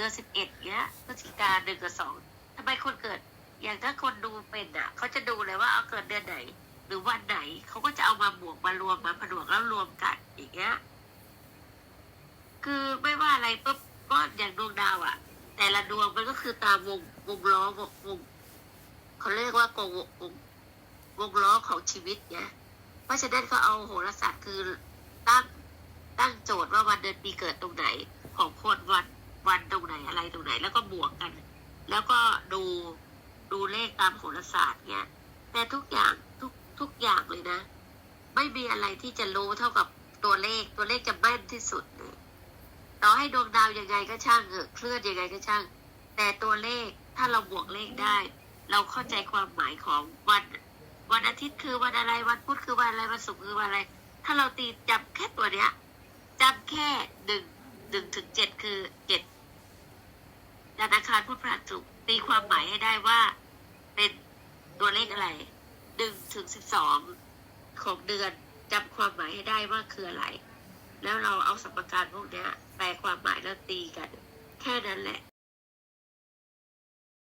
ดือนสิบเอ็ดเงี้ยพฤศจิกาหนึ่งกับสองทำไมคนเกิด อย่างถ้าคนดูเป็นอะเขาจะดูเลยว่าเอาเกิดเดือนไหน หรือวันไหนเขาก็จะเอามาบวกมารวมมาผนวกแล้วรวมกันอย่างเงี้ย คือไม่ว่าอะไรปุ๊บก็อย่างดวงดาวอะ แต่ละดวงมันก็คือตามวงวงล้อวงวงเขาเรียกว่ากงวงวงล้อของชีวิตเนี่ยเพราะฉะนั้นเขาเอาโหราศาสตร์คือตั้งตั้งโจทย์ว่าวันเดือนปีเกิดตรงไหนของคนวัน ตรงไหนอะไรตรงไหน แล้วก็บวกกัน แล้วก็ดูดูเลขตามโหราศาสตร์เนี่ยแต่ทุกอย่างทุกทุกอย่างเลยนะ ไม่มีอะไรที่จะรู้เท่ากับตัวเลขตัวเลขจะแม่นที่สุดเลยต่อให้ดวงดาวยังไงก็ช่างเถอะเคลื่อนยังไงก็ช่าง แต่ตัวเลขถ้าเราบวกเลขได้ เราเข้าใจความหมายของวันวันอาทิตย์คือวันอะไรวันพุธคือวันอะไรวันศุกร์คือวันอะไร ถ้าเราตีจำแค่ตัวเนี้ยจำแค่หนึ่งหนึ่งถึงเจ็ดคือเจ็ด คารพุทธพระศุกร์ตีความหมายให้ได้ว่า เป็นตัวเลขอะไรหนึ่งถึงสิบสองของเดือนจำความหมายให้ได้ว่าคืออะไร แล้วเราเอาสมการพวกนี้แปลความหมายแล้วตีกัน แค่นั้นแหละ